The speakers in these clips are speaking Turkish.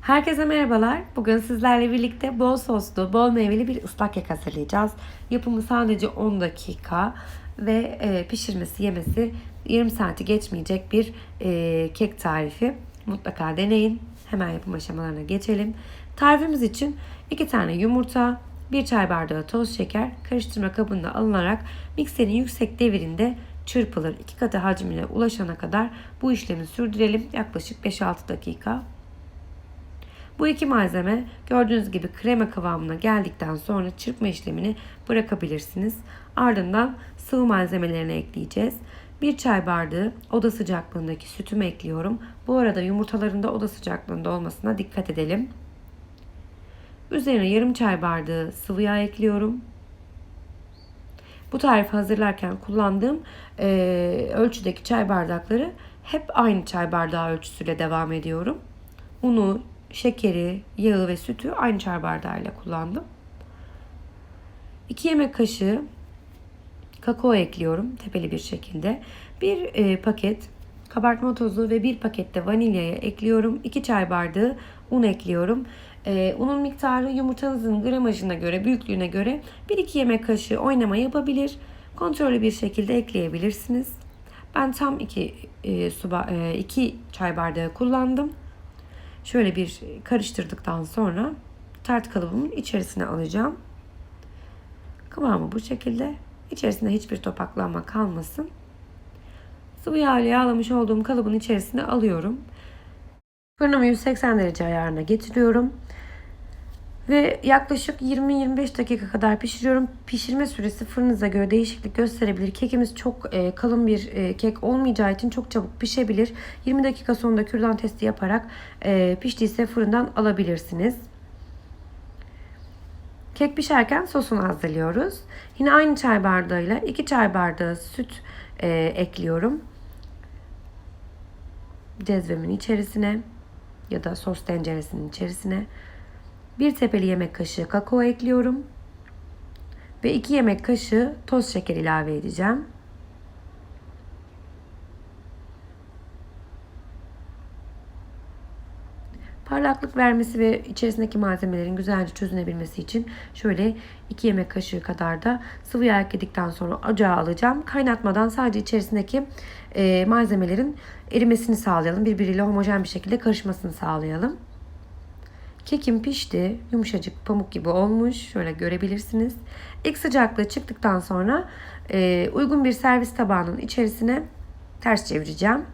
Herkese merhabalar. Bugün sizlerle birlikte bol soslu, bol meyveli bir ıslak kek hazırlayacağız. Yapımı sadece 10 dakika ve e, pişirmesi, yemesi 20 saati geçmeyecek bir e, kek tarifi. Mutlaka deneyin. Hemen yapım aşamalarına geçelim. Tarifimiz için 2 tane yumurta, 1 çay bardağı toz şeker karıştırma kabında alınarak mikserin yüksek devirinde çırpılır. 2 katı hacmine ulaşana kadar bu işlemi sürdürelim. Yaklaşık 5-6 dakika. Bu iki malzeme gördüğünüz gibi krema kıvamına geldikten sonra çırpma işlemini bırakabilirsiniz. Ardından sıvı malzemelerini ekleyeceğiz. Bir çay bardağı oda sıcaklığındaki sütümü ekliyorum. Bu arada yumurtaların da oda sıcaklığında olmasına dikkat edelim. Üzerine yarım çay bardağı sıvı yağ ekliyorum. Bu tarifi hazırlarken kullandığım e, ölçüdeki çay bardakları hep aynı çay bardağı ölçüsüyle devam ediyorum. Unu, şekeri, yağı ve sütü aynı çay bardağıyla kullandım. 2 yemek kaşığı kakao ekliyorum tepeli bir şekilde. Bir e, paket kabartma tozu ve bir pakette vanilyayı ekliyorum. 2 çay bardağı un ekliyorum. E, unun miktarı yumurtanızın gramajına göre, büyüklüğüne göre 1-2 yemek kaşığı oynama yapabilir. Kontrollü bir şekilde ekleyebilirsiniz. Ben tam 2 e, su 2 çay bardağı kullandım. Şöyle bir karıştırdıktan sonra tart kalıbımın içerisine alacağım. Kıvamı bu şekilde. İçerisinde hiçbir topaklanma kalmasın. Sıvı yağ ile yağlamış olduğum kalıbın içerisine alıyorum. Fırınımı 180 derece ayarına getiriyorum. Ve yaklaşık 20-25 dakika kadar pişiriyorum. Pişirme süresi fırınıza göre değişiklik gösterebilir. Kekimiz çok e, kalın bir e, kek olmayacağı için çok çabuk pişebilir. 20 dakika sonunda kürdan testi yaparak e, piştiyse fırından alabilirsiniz. Kek pişerken sosunu hazırlıyoruz. Yine aynı çay bardağıyla 2 çay bardağı süt e, ekliyorum. Cezvemin içerisine ya da sos tenceresinin içerisine. Bir tepeli yemek kaşığı kakao ekliyorum. Ve 2 yemek kaşığı toz şeker ilave edeceğim. Parlaklık vermesi ve içerisindeki malzemelerin güzelce çözünebilmesi için şöyle 2 yemek kaşığı kadar da sıvı yağ ekledikten sonra ocağa alacağım. Kaynatmadan sadece içerisindeki e, malzemelerin erimesini sağlayalım. Birbiriyle homojen bir şekilde karışmasını sağlayalım. Kekim pişti. Yumuşacık pamuk gibi olmuş. Şöyle görebilirsiniz. İlk sıcaklığı çıktıktan sonra e, uygun bir servis tabağının içerisine ters çevireceğim.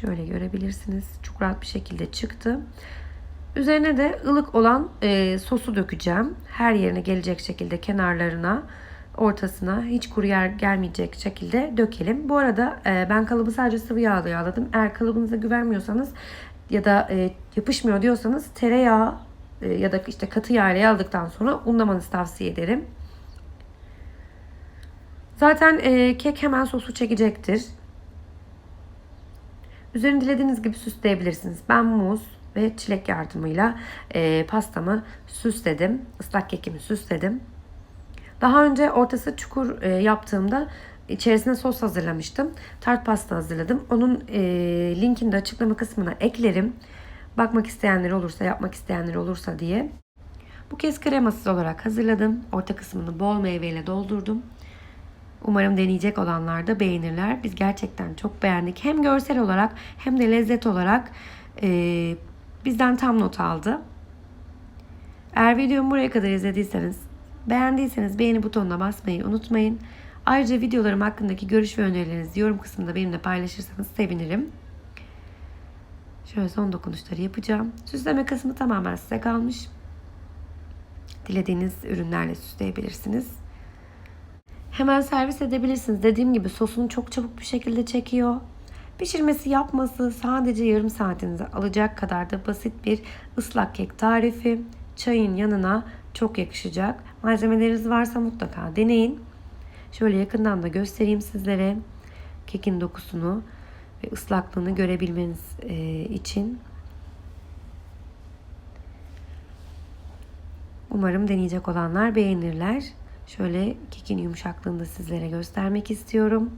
Şöyle görebilirsiniz. Çok rahat bir şekilde çıktı. Üzerine de ılık olan e, sosu dökeceğim. Her yerine gelecek şekilde kenarlarına ortasına hiç kuru yer gelmeyecek şekilde dökelim. Bu arada e, ben kalıbı sadece sıvı yağla yağladım. Eğer kalıbınıza güvenmiyorsanız ya da e, yapışmıyor diyorsanız tereyağı e, ya da işte katı yağ ile yağladıktan sonra unlamanızı tavsiye ederim. Zaten kek hemen sosu çekecektir. Üzerini dilediğiniz gibi süsleyebilirsiniz. Ben muz ve çilek yardımıyla e, pastamı süsledim. Islak kekimi süsledim. Daha önce ortası çukur e, yaptığımda içerisine sos hazırlamıştım. Tart pasta hazırladım. Onun e, linkini de açıklama kısmına eklerim. Bakmak isteyenler olursa, yapmak isteyenler olursa diye. Bu kez kremasız olarak hazırladım. Orta kısmını bol meyveyle doldurdum. Umarım deneyecek olanlar da beğenirler. Biz gerçekten çok beğendik. Hem görsel olarak hem de lezzet olarak e, bizden tam not aldı. Eğer videomu buraya kadar izlediyseniz, beğendiyseniz beğeni butonuna basmayı unutmayın. Ayrıca videolarım hakkındaki görüş ve önerilerinizi yorum kısmında benimle paylaşırsanız sevinirim. Şöyle son dokunuşları yapacağım. Süsleme kısmı tamamen size kalmış. Dilediğiniz ürünlerle süsleyebilirsiniz. Hemen servis edebilirsiniz. Dediğim gibi sosunu çok çabuk bir şekilde çekiyor. Pişirmesi yapması sadece yarım saatinizi alacak kadar da basit bir ıslak kek tarifi. Çayın yanına çok yakışacak. Malzemeleriniz varsa mutlaka deneyin. Şöyle yakından da göstereyim sizlere. Kekin dokusunu ve ıslaklığını görebilmeniz e, için. Umarım deneyecek olanlar beğenirler. Şöyle kekin yumuşaklığını da sizlere göstermek istiyorum.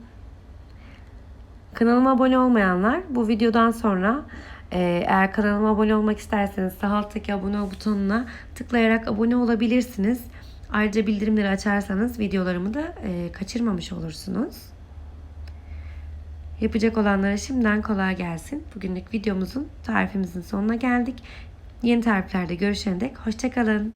Kanalıma abone olmayanlar bu videodan sonra e, eğer kanalıma abone olmak isterseniz sağ alttaki abone butonuna tıklayarak abone olabilirsiniz. Ayrıca bildirimleri açarsanız videolarımı da e, kaçırmamış olursunuz. Yapacak olanlara şimdiden kolay gelsin. Bugünlük videomuzun tarifimizin sonuna geldik. Yeni tariflerde görüşene dek hoşçakalın.